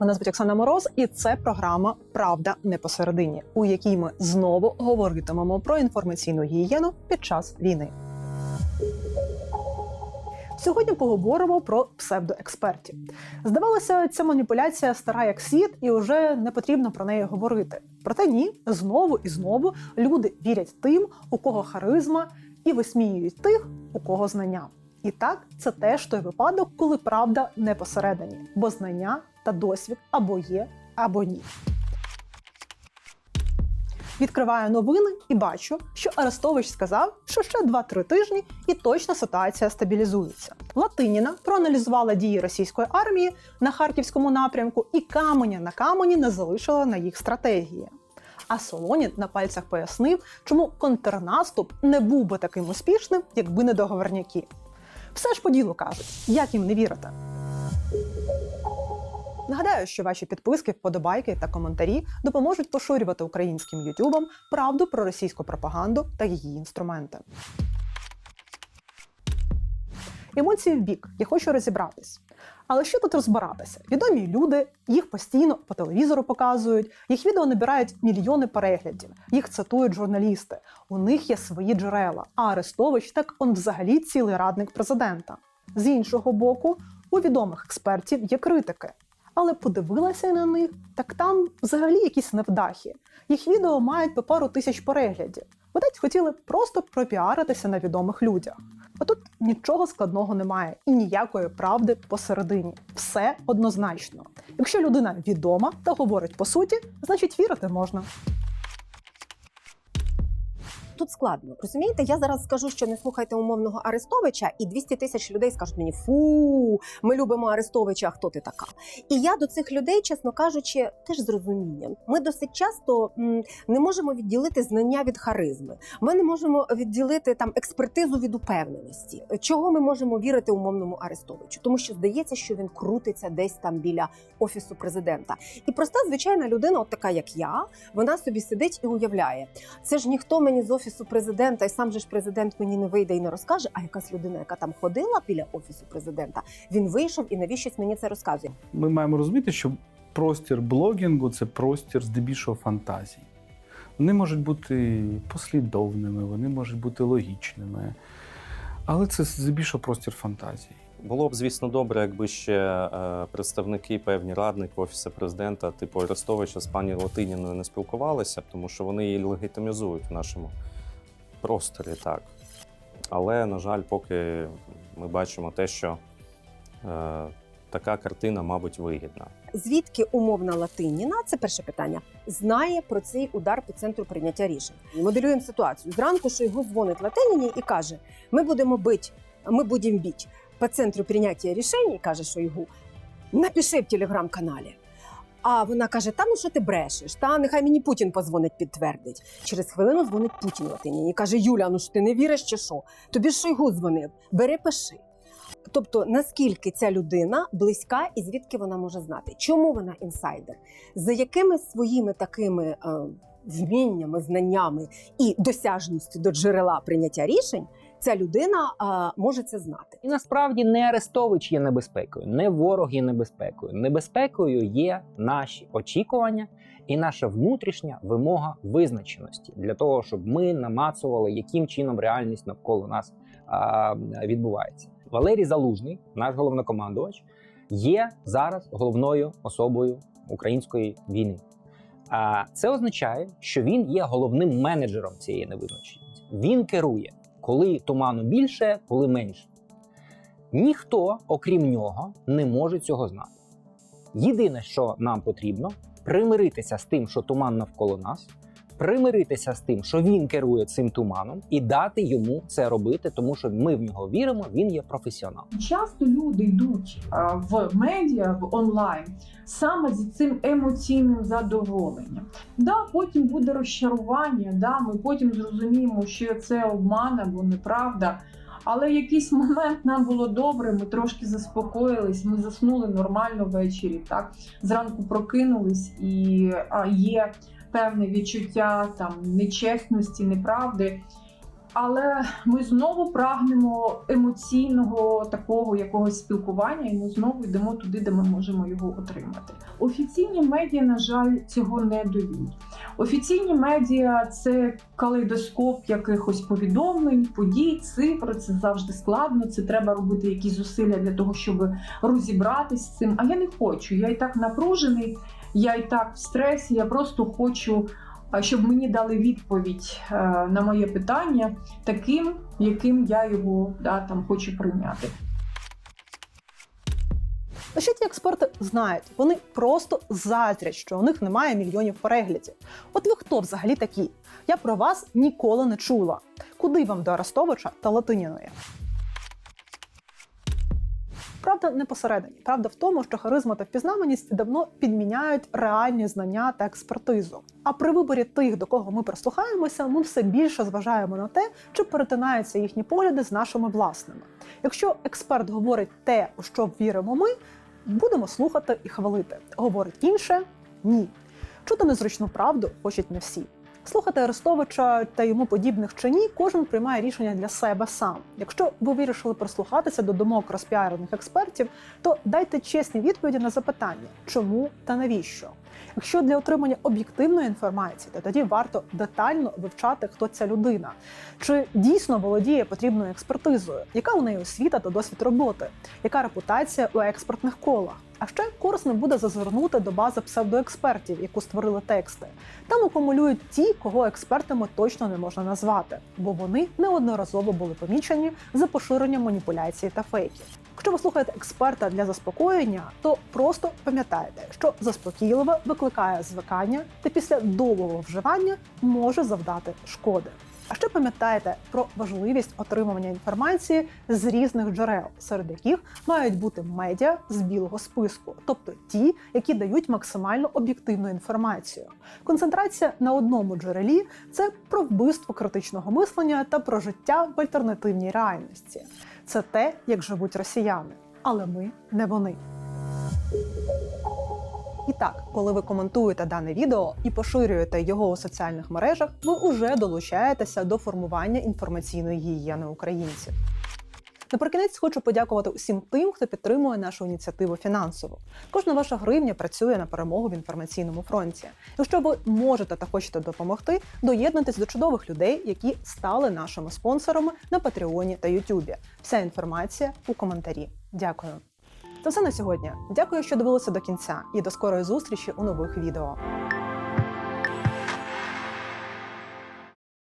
мене звуть Оксана Мороз, і це програма Правда не посередині, у якій ми знову говоритимемо про інформаційну гігієну під час війни. Сьогодні поговоримо про псевдоекспертів. Здавалося, ця маніпуляція стара як світ, і вже не потрібно про неї говорити. Проте ні, знову і знову люди вірять тим, у кого харизма, і висміюють тих, у кого знання. І так, це теж той випадок, коли правда не посередині, бо знання та досвід або є, або ні. Відкриваю новини і бачу, що Арестович сказав, що ще 2-3 тижні і точно ситуація стабілізується. Латиніна проаналізувала дії російської армії на харківському напрямку і каменя на камені не залишила на їх стратегії. А Солонін на пальцях пояснив, чому контрнаступ не був би таким успішним, якби не договорняки. Все ж по ділу кажуть, як їм не вірити. Нагадаю, що ваші підписки, вподобайки та коментарі допоможуть поширювати українським ютубам правду про російську пропаганду та її інструменти. Емоції в бік, я хочу розібратись. Але що тут розбиратися? Відомі люди, їх постійно по телевізору показують, їх відео набирають мільйони переглядів, їх цитують журналісти. У них є свої джерела. А Арестович так он взагалі цілий радник президента. З іншого боку, у відомих експертів є критики. Але подивилася на них, так там взагалі якісь невдахи. Їх відео мають по пару тисяч переглядів. Видать, хотіли просто пропіаритися на відомих людях. Нічого складного немає і ніякої правди посередині. Все однозначно. Якщо людина відома та говорить по суті, значить вірити можна. Тут складно. Розумієте, я зараз скажу, що не слухайте умовного Арестовича, і 200 тисяч людей скажуть мені: фу, ми любимо Арестовича, а хто ти така? І я до цих людей, чесно кажучи, теж з розумінням. Ми досить часто м, не можемо відділити знання від харизми. Ми не можемо відділити там експертизу від упевненості. Чого ми можемо вірити умовному Арестовичу? Тому що здається, що він крутиться десь там біля офісу президента. І проста звичайна людина, от така як я, вона собі сидить і уявляє. Це ж ніхто мені з офісу президента, і сам же ж президент мені не вийде і не розкаже. А якась людина, яка там ходила біля офісу президента, він вийшов і навіщось мені це розказує. Ми маємо розуміти, що простір блогінгу це простір здебільшого фантазій. Вони можуть бути послідовними, вони можуть бути логічними, але це здебільшого простір фантазій. Було б, звісно, добре, якби ще е, представники, певні радники офісу президента, типу Арестовича з пані Латиніною не спілкувалися, тому що вони її легітимізують в нашому просторі, так. Але, на жаль, поки ми бачимо те, що е, така картина, мабуть, вигідна. Звідки умовна Латиніна? Це перше питання. Знає про цей удар по центру прийняття рішень. Моделюємо ситуацію. Зранку Шойгу дзвонить Латиніні і каже: Ми будемо бити, ми будемо бити по центру прийняття рішень, каже Шойгу. Напиши в телеграм-каналі. А вона каже: Та ну що ти брешеш? Та нехай мені Путін позвонить, підтвердить. Через хвилину дзвонить Путін Латиніні і каже: Юля, ну ж ти не віриш чи що? Тобі ж Шойгу дзвонив. Бери, пиши. Тобто, наскільки ця людина близька і звідки вона може знати, чому вона інсайдер, за якими своїми такими е, вміннями, знаннями і досяжністю до джерела прийняття рішень ця людина е, може це знати. І насправді не Арестович є небезпекою, не ворог є небезпекою. Небезпекою є наші очікування і наша внутрішня вимога визначеності для того, щоб ми намацували, яким чином реальність навколо нас а, відбувається. Валерій Залужний, наш головнокомандувач, є зараз головною особою української війни. А це означає, що він є головним менеджером цієї невизначеності. Він керує, коли туману більше, коли менше. Ніхто, окрім нього, не може цього знати. Єдине, що нам потрібно, примиритися з тим, що туман навколо нас, примиритися з тим, що він керує цим туманом, і дати йому це робити, тому що ми в нього віримо, він є професіонал. Часто люди йдуть в медіа, в онлайн саме з цим емоційним задоволенням. Да, потім буде розчарування, да, ми потім зрозуміємо, що це обман або неправда. Але в якийсь момент нам було добре, ми трошки заспокоїлись, ми заснули нормально ввечері. Так зранку прокинулись і а, є певне відчуття там нечесності, неправди. Але ми знову прагнемо емоційного такого якогось спілкування, і ми знову йдемо туди, де ми можемо його отримати. Офіційні медіа, на жаль, цього не дають. Офіційні медіа це калейдоскоп якихось повідомлень, подій, цифр. Це завжди складно. Це треба робити якісь зусилля для того, щоб розібратись з цим. А я не хочу. Я і так напружений, я і так в стресі. Я просто хочу, щоб мені дали відповідь е, на моє питання таким, яким я його да, там хочу прийняти. Що ті експерти знають? Вони просто заздрять, що у них немає мільйонів переглядів. От ви хто взагалі такі? Я про вас ніколи не чула. Куди вам до Арестовича та Латиніної? Правда, не посередині. Правда в тому, що харизма та впізнаваність давно підміняють реальні знання та експертизу. А при виборі тих, до кого ми прислухаємося, ми все більше зважаємо на те, чи перетинаються їхні погляди з нашими власними. Якщо експерт говорить те, у що віримо ми, будемо слухати і хвалити. Говорить інше ні. Чути незручну правду хочуть не всі. Слухати Арестовича та йому подібних чи ні, кожен приймає рішення для себе сам. Якщо ви вирішили прислухатися до думок розпіарених експертів, то дайте чесні відповіді на запитання, чому та навіщо. Якщо для отримання об'єктивної інформації, то тоді варто детально вивчати, хто ця людина, чи дійсно володіє потрібною експертизою, яка у неї освіта та досвід роботи, яка репутація у експертних колах. А ще корисно буде зазирнути до бази псевдоекспертів, яку створили тексти. Там акумулюють ті, кого експертами точно не можна назвати, бо вони неодноразово були помічені за поширенням маніпуляцій та фейків. Якщо ви слухаєте експерта для заспокоєння, то просто пам'ятайте, що заспокійливе викликає звикання та після довгого вживання може завдати шкоди. А ще пам'ятайте про важливість отримування інформації з різних джерел, серед яких мають бути медіа з білого списку, тобто ті, які дають максимально об'єктивну інформацію. Концентрація на одному джерелі це про вбивство критичного мислення та про життя в альтернативній реальності. Це те, як живуть росіяни, але ми не вони. І так, коли ви коментуєте дане відео і поширюєте його у соціальних мережах, ви уже долучаєтеся до формування інформаційної гігієни українців. Наприкінець хочу подякувати усім тим, хто підтримує нашу ініціативу фінансово. Кожна ваша гривня працює на перемогу в інформаційному фронті. Якщо ви можете та хочете допомогти, доєднуйтесь до чудових людей, які стали нашими спонсорами на Патреоні та Ютубі. Вся інформація у коментарі. Дякую. Це все на сьогодні. Дякую, що дивилися до кінця, і до скорої зустрічі у нових відео.